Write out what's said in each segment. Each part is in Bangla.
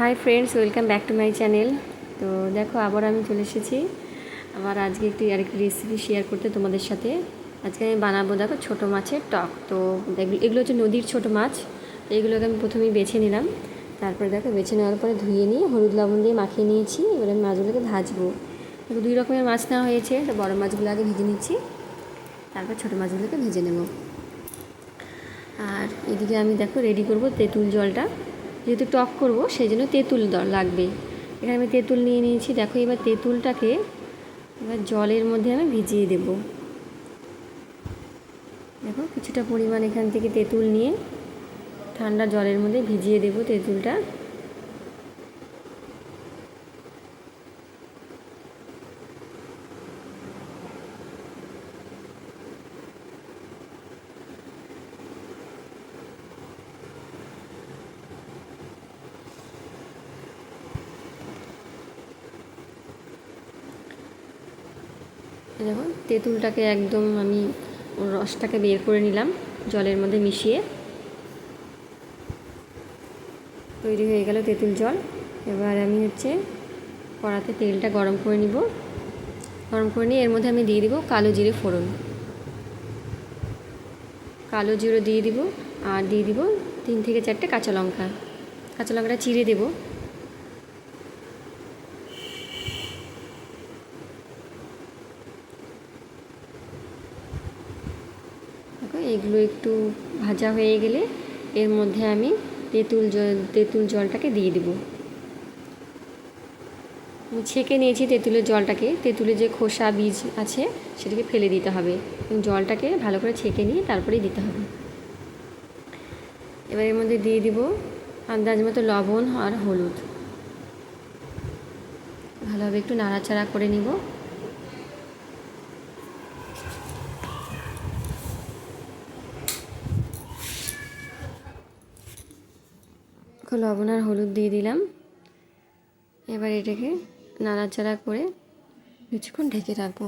Hi friends welcome back to my channel তো দেখো, আবার আমি চলে এসেছি। আবার আজকে একটি আরেকটি রেসিপি শেয়ার করতে তোমাদের সাথে। আজকে আমি বানাবো দেখো, ছোটো মাছের টক। তো এগুলো- হচ্ছে নদীর ছোটো মাছ। তো এগুলোকে আমি প্রথমেই বেছে নিলাম। তারপরে দেখো, বেছে নেওয়ার পরে ধুয়ে নিয়ে হলুদ লবণ দিয়ে মাখিয়ে নিয়েছি। এবার আমি মাছগুলোকে ভাজবো। দুই রকমের মাছ নেওয়া হয়েছে। তো বড়ো মাছগুলো আগে ভেজে নিচ্ছি। তারপর ছোটো মাছগুলোকে ভেজে নেব। আর এদিকে আমি দেখো রেডি করব তেঁতুল জলটা। যেহেতু টক করব, সেই জন্য তেঁতুল লাগবে। এখানে আমি তেঁতুল নিয়ে নিয়েছি। দেখো এবার তেঁতুলটাকে এবার জলের মধ্যে আমি ভিজিয়ে দেব। দেখো কিছুটা পরিমাণ এখান থেকে তেঁতুল নিয়ে ঠান্ডা জলের মধ্যে ভিজিয়ে দেব তেঁতুলটা। এই দেখো তেঁতুলটাকে একদম আমি রসটাকে বের করে নিলাম জলের মধ্যে মিশিয়ে। তৈরি হয়ে গেল তেঁতুল জল। এবার আমি হচ্ছে কড়াতে তেলটা গরম করে নিব। গরম করে নিয়ে এর মধ্যে আমি দিয়ে দিব কালো জিরে ফোড়ন। কালো জিরে দিয়ে দিব আর দিয়ে দিব তিন থেকে চারটে কাঁচা লঙ্কা। কাঁচা লঙ্কাটা চিড়ে দেবো। এগুলো একটু ভাজা হয়ে গেলে এর মধ্যে আমি তেঁতুল জল, তেঁতুল জলটাকে দিয়ে দেবো। ছেঁকে নিয়েছি তেঁতুলের জলটাকে, তেঁতুলের যে খোসা বীজ আছে সেটাকে ফেলে দিতে হবে। জলটাকে ভালো করে ছেঁকে নিয়ে তারপরেই দিতে হবে। এবার এর মধ্যে দিয়ে দিব আন্দাজ মতো লবণ আর হলুদ। ভালোভাবে একটু নাড়াচাড়া করে নিব। লবণ আর হলুদ দিয়ে দিলাম। এবার এটাকে নাড়াচাড়া করে কিছুক্ষণ ঢেকে রাখব।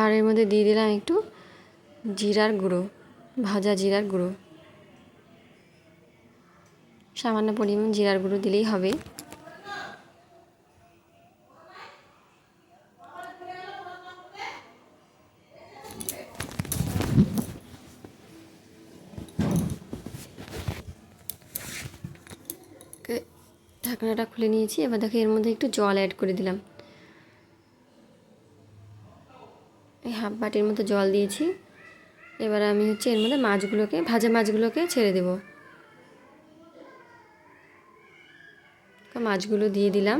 আর এর মধ্যে দিয়ে দিলাম একটু জিরার গুঁড়ো, ভাজা জিরার গুঁড়ো। সামান্য পরিমাণ জিরার গুঁড়ো দিলেই হবে কে ঢাকনাটা খুলে নিয়েছি, এবার দেখো এর মধ্যে একটু জল অ্যাড করে দিলাম। এই হাফ বাটির মতো জল দিয়েছি। এবার আমি হচ্ছে এর মধ্যে মাছগুলোকে, ভাজা মাছগুলোকে ছেড়ে দেব। মাছগুলো দিয়ে দিলাম।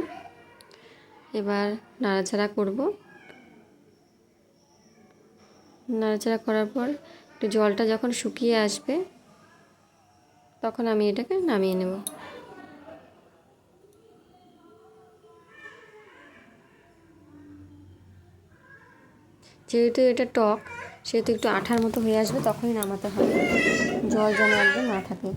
এবার নাড়াচাড়া করব। নাড়াচাড়া করার পর একটু জলটা যখন শুকিয়ে আসবে, তখন আমি এটাকে নামিয়ে নেব। যেহেতু এটা টক, সেহেতু একটু আঠার মতো হয়ে আসবে, তখনই নামাতে হবে। জল যেন একদম না থাকে।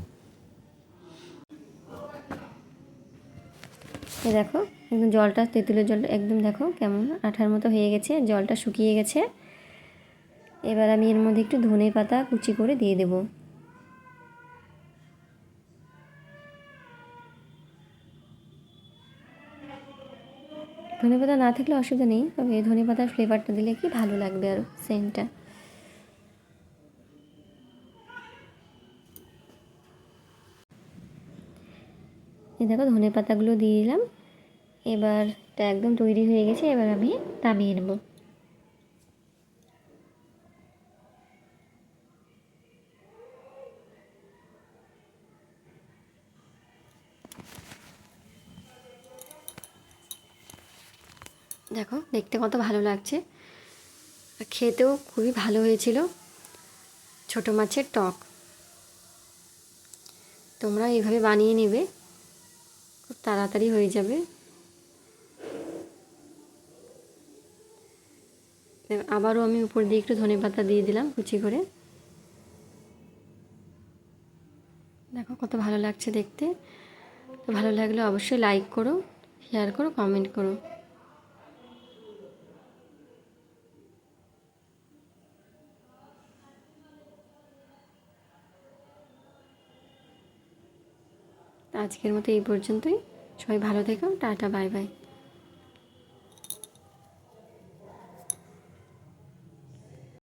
এ দেখো একদম জলটা, তেঁতুলের জলটা একদম দেখো কেমন আঠার মতো হয়ে গেছে, জলটা শুকিয়ে গেছে। এবার আমি এর মধ্যে একটু ধনে পাতা কুচি করে দিয়ে দেবো। ধনে পাতা না থাকলে অসুবিধা নেই, তবে ধনে পাতার ফ্লেভারটা দিলে কি ভালো লাগবে আরও সেন্টটা এই দেখো ধনে পাতাগুলো দিয়ে দিলাম, এবার একদম তৈরি হয়ে গেছে, এবার আমি নামিয়ে নেব। দেখো, দেখতে কত ভালো লাগছে। খেতেও খুবই ভালো হয়েছিল। ছোটো মাছের টক। তোমরা এইভাবে বানিয়ে নেবে, খুব তাড়াতাড়ি হয়ে যাবে। আবারও আমি উপর দিয়ে একটু ধনে পাতা দিয়ে দিলাম, কুচি করে। দেখো, কত ভালো লাগছে দেখতে। ভালো লাগলে অবশ্যই লাইক করো শেয়ার করো কমেন্ট করো। আজকের মতো এই পর্যন্তই। সবাই ভালো থেকো। Tata bye bye.